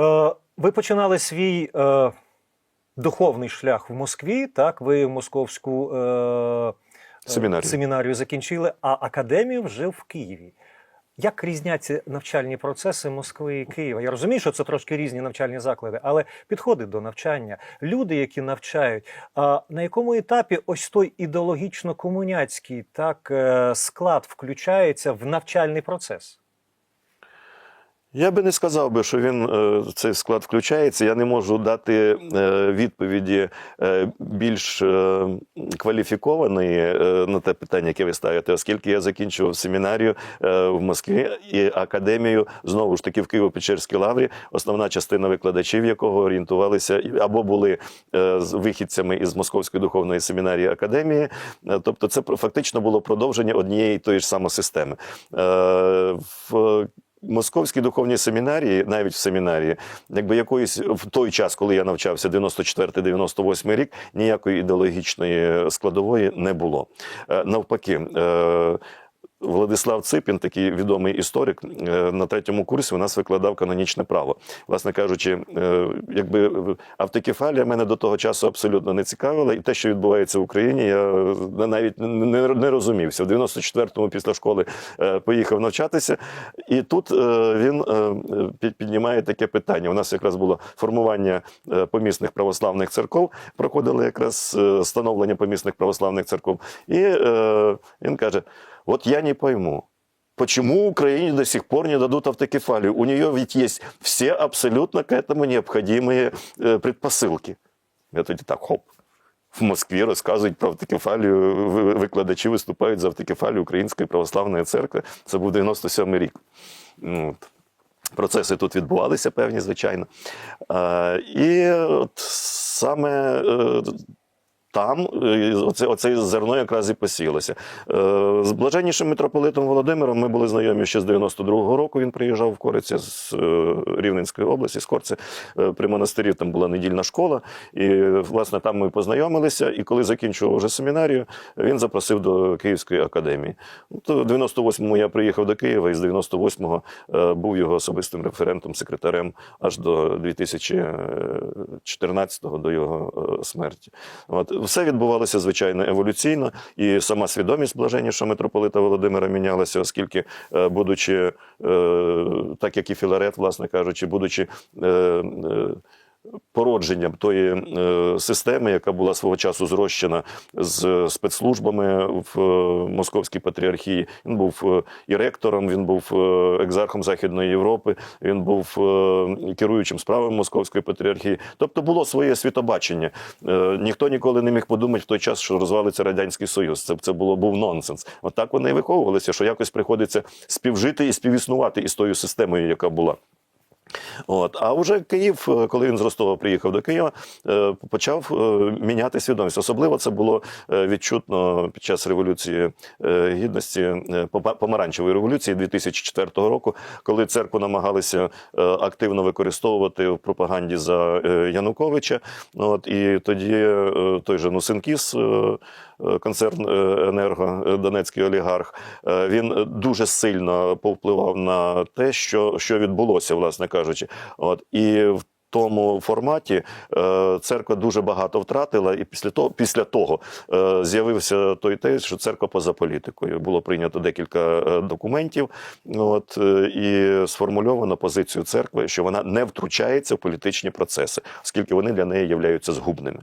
Е, ви починали свій е, духовний шлях в Москві, так? Ви московську е, е, Семінарію. семінарію закінчили, а академію вже в Києві. Як різняться навчальні процеси Москви і Києва? Я розумію, що це трошки різні навчальні заклади, але підходи до навчання, люди, які навчають, а на якому етапі ось той ідеологічно-комуняцький так е, склад включається в навчальний процес? Я би не сказав би, що він е, цей склад включається. Я не можу дати е, відповіді е, більш кваліфікованої на те питання, яке ви ставите, оскільки я закінчував семінарію в Москві і академію знову ж таки в Києво-Печерській лаврі, основна частина викладачів якого орієнтувалися або були вихідцями із Московської духовної семінарії академії. Тобто, це фактично було продовження однієї тої ж самої системи. Московській духовній семінарії, навіть в семінарії, якби якоїсь в той час, коли я навчався, 94-98 рік, ніякої ідеологічної складової не було. Е, Навпаки. Владислав Ципін, такий відомий історик, е, на третьому курсі у нас викладав канонічне право. Власне кажучи, е, якби автокефалія мене до того часу абсолютно не цікавила, і те, що відбувається в Україні, я е, навіть не, розумівся. В 94-му після школи поїхав навчатися, і тут він піднімає таке питання. У нас якраз було формування помісних православних церков, проходили якраз становлення помісних православних церков. І він каже: От я не пойму. Почему Украине до сих пор не дадут автокефалию? У нее ведь есть все абсолютно к этому необходимые э, предпосылки. Я тоді так, хоп. В Москві розказують про автокефалію, ви- викладачі виступають за автокефалію Української православної церкви. Це був 97-й рік. Ну, от. Процеси тут відбувалися певні, звичайно. А, і от саме е, там е, оце, оце зерно якраз і посілося. Е, З блаженнішим митрополитом Володимиром ми були знайомі ще з 92-го року. Він приїжджав в Кориця з е, Рівненської області, з Корця. Е, При монастирі там була недільна школа. І, власне, там ми познайомилися. І коли закінчував вже семінарію, він запросив до Київської академії. В 98-му я приїхав до Києва, і з 98-го е, був його особистим референтом, секретарем аж до 2014-го, до його смерті. От все відбувалося звичайно еволюційно, і сама свідомість блаженнішого митрополита Володимира мінялася, оскільки, е, будучи е, так як і Філарет, власне кажучи, будучи. Е, е, Породженням тої е, системи, яка була свого часу зрощена з спецслужбами в е, Московській патріархії. Він був е, і ректором, він був е, екзархом Західної Європи, він був е, керуючим справами Московської патріархії. Тобто було своє світобачення. Е, Ніхто ніколи не міг подумати в той час, що розвалиться радянський союз. Це це було був нонсенс. От вони і виховувалися, що якось приходиться співжити і співіснувати із тою системою, яка була. От. А вже Київ, е, коли він з Ростова приїхав до Києва, е, почав е, міняти свідомість. Особливо це було відчутно під час революції гідності, помаранчевої революції 2004 року, коли церкву намагалися активно використовувати в пропаганді за Януковича. От, і тоді той же Нусенкіс, концерн енерго, донецький олігарх, він дуже сильно повпливав на те, що, що відбулося, власне кажучи. От і в тому форматі е, церква дуже багато втратила, і після того, після того е, з'явився той тезис, що церква поза політикою. Було прийнято декілька е, документів, от і сформульовано позицію церкви, що вона не втручається в політичні процеси, оскільки вони для неї являються згубними.